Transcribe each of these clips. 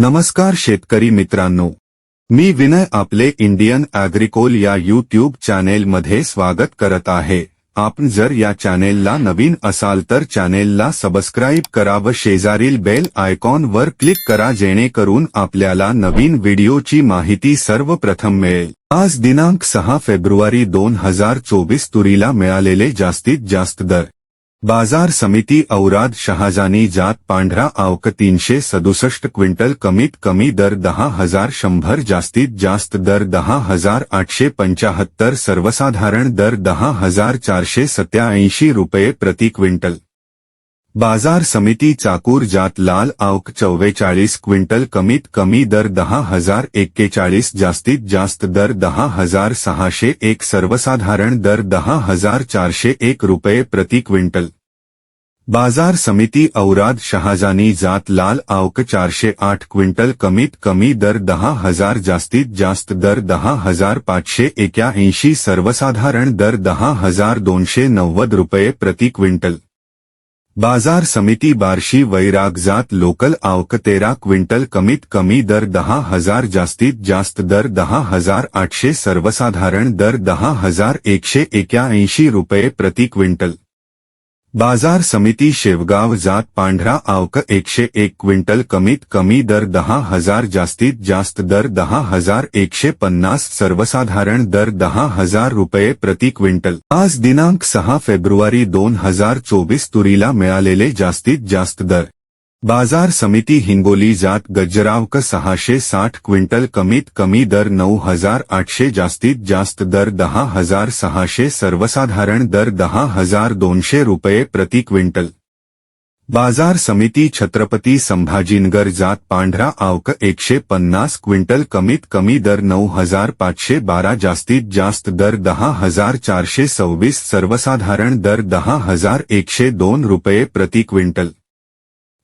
नमस्कार शेतकरी मित्रांनो. मी विनय आपले इंडियन ॲग्रिकोल या यूट्यूब चॅनेलमध्ये स्वागत करत आहे. आपण जर या चॅनेलला नवीन असाल तर चॅनेलला सबस्क्राईब करा व शेजारील बेल आयकॉनवर क्लिक करा जेणेकरून आपल्याला नवीन व्हिडिओची माहिती सर्वप्रथम मिळेल. आज दिनांक सहा फेब्रुवारी दोन हजार चोवीस तुरीला मिळालेले जास्तीत जास्त दर. बाजार समिती औराद शहाजानी जात पांढरा आवक तीनशे सदुसष्ट क्विंटल कमीत कमी दर दहा हजार शंभर जास्तीत जास्त दर दहा हजार आठशे पंचाहत्तर सर्वसाधारण दर दहा हजार चारशे सत्याऐंशी रुपये प्रति क्विंटल. बाज़ार समिती चाकूर जात लाल आवक चव्वेचाळीस क्विंटल कमीत कमी दर दहा हज़ार एक्केचाळीस, जास्तीत जास्त दर दहा हज़ार सहाशे एक, सर्वसाधारण दर दहा हज़ार चारशे एक रुपये प्रति क्विंटल. बाज़ार समिती औराद शहाजानी जात लाल आवक चारशे आठ क्विंटल कमीत कमी दर दहा हज़ार, जास्तीत जास्त दर दहा हज़ार पाचशे एक्याऐंशी सर्वसाधारण दर दहा हज़ार दोनशे नव्वद रुपये प्रति क्विंटल. बाज़ार समिति बार्शी वैरागजात लोकल आवक तेरा क्विंटल कमीत कमी दर दहा हज़ार जास्तीत जास्त दर दहा हज़ार आठशे सर्वसाधारण दर दहा हज़ार एकशे एक्याऐंशी रुपये प्रति क्विंटल. बाज़ार समिति शेवगाव जात पांढरा आवक एकशे एक क्विंटल कमीत कमी दर दहा हज़ार जास्तीत जास्त दर दहा हज़ार एकशे पन्नास सर्वसाधारण दर दहा हज़ार रुपये प्रति क्विंटल. आज दिनांक सहा फेब्रुवारी दोन हज़ार चोवीस तुरीला मिळालेले जास्तीत जास्त दर. बाज़ार समिती हिंगोली जात गज्जरावक सहाशे साठ क्विंटल कमीत कमी दर नऊ हज़ार आठशे जास्तीत जास्त दर दहा हज़ार सहाशे सर्वसाधारण दर दहा हज़ार दोनशे रुपये प्रति क्विंटल। बाज़ार समिती छत्रपती संभाजीनगर जात पांढरा आवक एकशे पन्नास क्विंटल कमीत कमी दर नऊ हज़ार पाचशे बारा जास्तीत जास्त दर दहा हज़ार चारशे सव्वीस सर्वसाधारण दर दहा हज़ार एकशे दोन रुपये प्रति क्विंटल।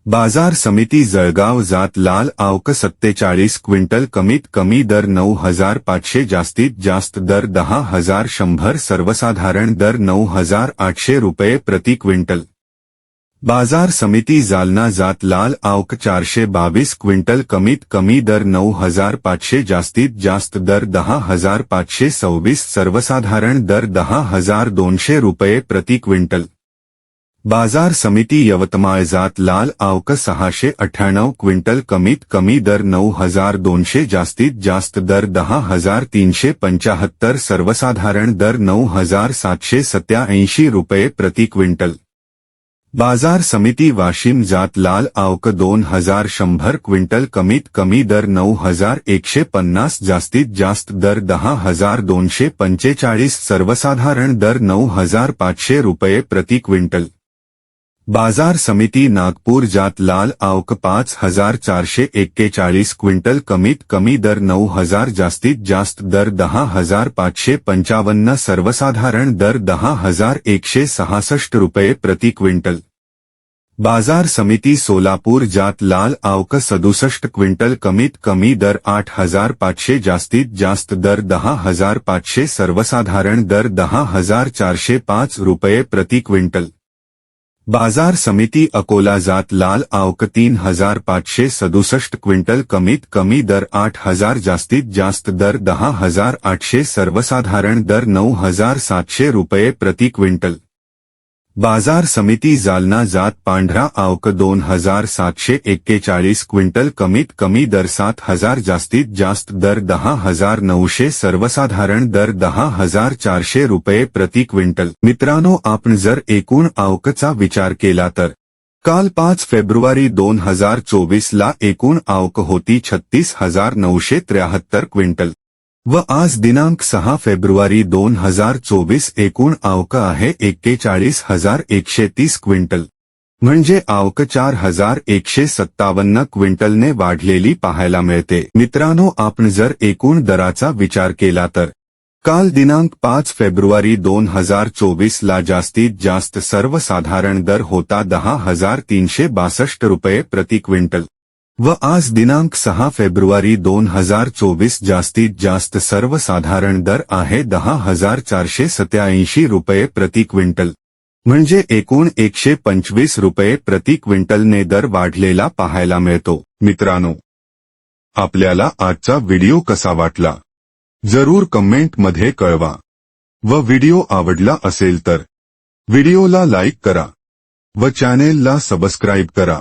बाज़ार समिती जळगाव जात लाल आवक सत्तेचाळीस क्विंटल कमीत कमी दर नऊ हज़ार पाचशे जास्तीत जास्त दर दहा हज़ार शंभर सर्वसाधारण दर नऊ हज़ार आठशे रुपये प्रति क्विंटल. बाज़ार समिती जालना जात लाल आवक चारशे बावीस क्विंटल कमीत कमी दर नऊ हज़ार पाचशे जास्तीत जास्त दर दहा हज़ार पाचशे सव्वीस सर्वसाधारण दर दहा हज़ार दोनशे रुपये प्रति क्विंटल. बाजार समिती यवतमाळ जात लाल आवक सहाशे अठ्ठ्याण्णव क्विंटल कमीत कमी दर नऊ हजार दोनशे जास्तीत जास्त दर दहा हजार तीनशे पंचाहत्तर सर्वसाधारण दर नऊ हजार सातशे सत्याऐंशी रुपये प्रति क्विंटल. बाजार समिती वाशिम जात लाल आवक दोन हजार शंभर क्विंटल कमीत कमी दर नऊ हजार एकशे पन्नास जास्तीत जास्त दर दहा हजार दोनशे पंचेचाळीस सर्वसाधारण दर नऊ हजार पाचशे रुपये प्रति क्विंटल. बाज़ार समिती नागपूर जात लाल आवक पाच हज़ार चारशे एक्केचाळीस क्विंटल कमीत कमी दर नऊ हज़ार जास्तीत जास्त दर दहा हज़ार पाचशे पंचावन्न सर्वसाधारण दर दहा हज़ार एकशे सहासष्ट रुपये प्रति क्विंटल. बाज़ार समिती सोलापूर जात लाल आवक सदुसष्ट क्विंटल कमीत कमी दर आठ हज़ार पाचशे जास्तीत जास्त दर दहा हज़ार पाचशे सर्वसाधारण दर दहा हज़ार चारशे पाच रुपये प्रति क्विंटल. बाज़ार समिती अकोला जात लाल आवक तीन हज़ार पांचे सदुसष्ट क्विंटल कमीत कमी दर आठ हज़ार जास्तीत जास्त दर दहा हज़ार आठशे सर्वसाधारण दर नौ हज़ार सातशे रुपये प्रति क्विंटल. बाजार समिती जालना जात पांढरा आवक दोन हजार सातशे एक्केचाळीस क्विंटल कमीत कमी दर सात हजार जास्तीत जास्त दर दहा हजार नऊशे सर्वसाधारण दर दहा हजार चारशे रुपये प्रति क्विंटल. मित्रांनो आपण जर एकूण आवकचा विचार केला तर काल पाच फेब्रुवारी दोन हजार चोवीसला एकूण आवक होती छत्तीस हजार नऊशे त्र्याहत्तर क्विंटल. व आज दिनांक सहा फेब्रुवारी दोन हजार चोवीस एकूण आवक आहे एक्केचाळीस हजार एकशे तीस क्विंटल. म्हणजे आवक चार हजार एकशे सत्तावन्न क्विंटलने वाढलेली पाहायला मिळते. मित्रांनो आपण जर एकूण दराचा विचार केला तर. काल दिनांक पाच फेब्रुवारी दोन हजार चोवीस ला जास्तीत जास्त सर्वसाधारण दर होता दहा हजार तीनशे बासष्ट रुपये प्रति क्विंटल. व आज दिनांक सहा फेब्रुवारी दोन हजार चोवीस जास्तीत जास्त सर्वसाधारण दर आहे दहा हजार चारशे सत्याऐंशी रुपये प्रति क्विंटल. म्हणजे एकूण एकशे पंचवीस रुपये प्रति क्विंटलने दर वाढलेला पाहायला मिळतो. मित्रांनो आपल्याला आजचा व्हिडिओ कसा वाटला? जरूर कमेंटमध्ये कळवा. व व्हिडिओ आवडला असेल तर व्हिडिओला लाईक करा. व चॅनेलला सबस्क्राईब करा.